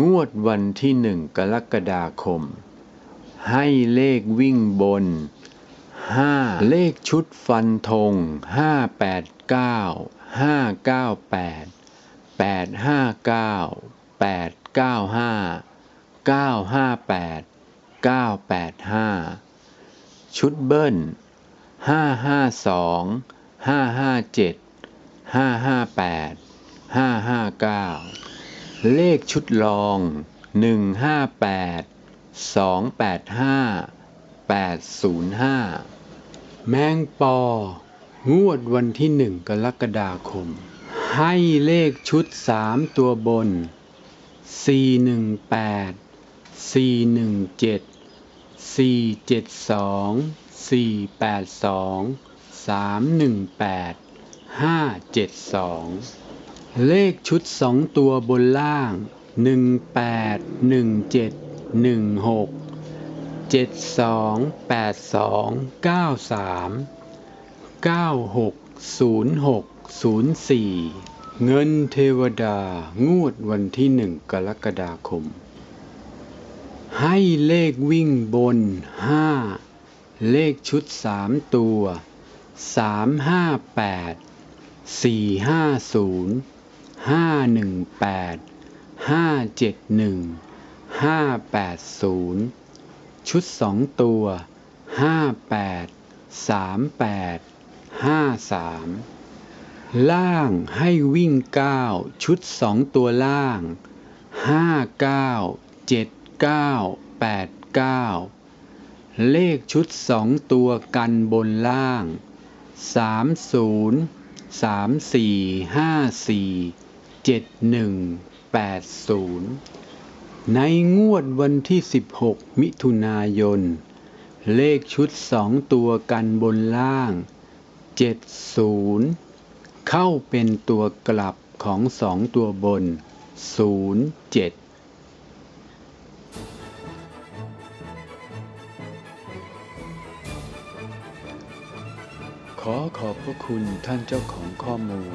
งวดวันที่หนึ่งกรกฎาคม ให้เลขวิ่งบนห้าเลขชุดฟันธงห้าแปดเก้าห้าเก้าแปดแปดห้าเก้าแปดเก้าห้าเก้าห้าแปดเก้าแปดห้าชุดเบิ้ลห้าห้าสองห้าห้า เลขชุดรองหนึ่งห้าแปดสองแปดห้าแปดศูนย์ห้าแมงปองวดวันที่หนึ่งกรกฎาคม ให้เลขชุดสามตัวบนสี่หนึ่งแปดสี่หนึ่ง เลขชุดสองตัวบนล่างหนึ่งแปดหนึ่งเจ็ดหนึ่งหกเจ็ดสองแปดสองเก้าสามเก้าหกศูนย์หกศูนย์สี่เงินเทวดางวดวันที่หนึ่งกรกฎาคม ให้เลขวิ่งบนห้าเลขชุดสามตัวสาม ห้าหนึ่งแปดห้าเจ็ดหนึ่งห้าแปดศูนย์ชุดสองตัวห้าแปดสามแปดห้าสามล่างให้วิ่งเก้าชุดสองตัวล่างห้าเก้าเจ็ดเก้าแปดเก้าเลขชุดสองตัวกันบนล่างสามศูนย์สามสี่ห้าสี่ เจ็ดหนึ่งแปดศูนย์ในงวดวันที่ 16 มิถุนายน เลขชุดสองตัวกันบนล่าง 70 เข้าเป็นตัวกลับของสองตัวบน 07ขอขอบพระคุณท่านเจ้าของข้อมูล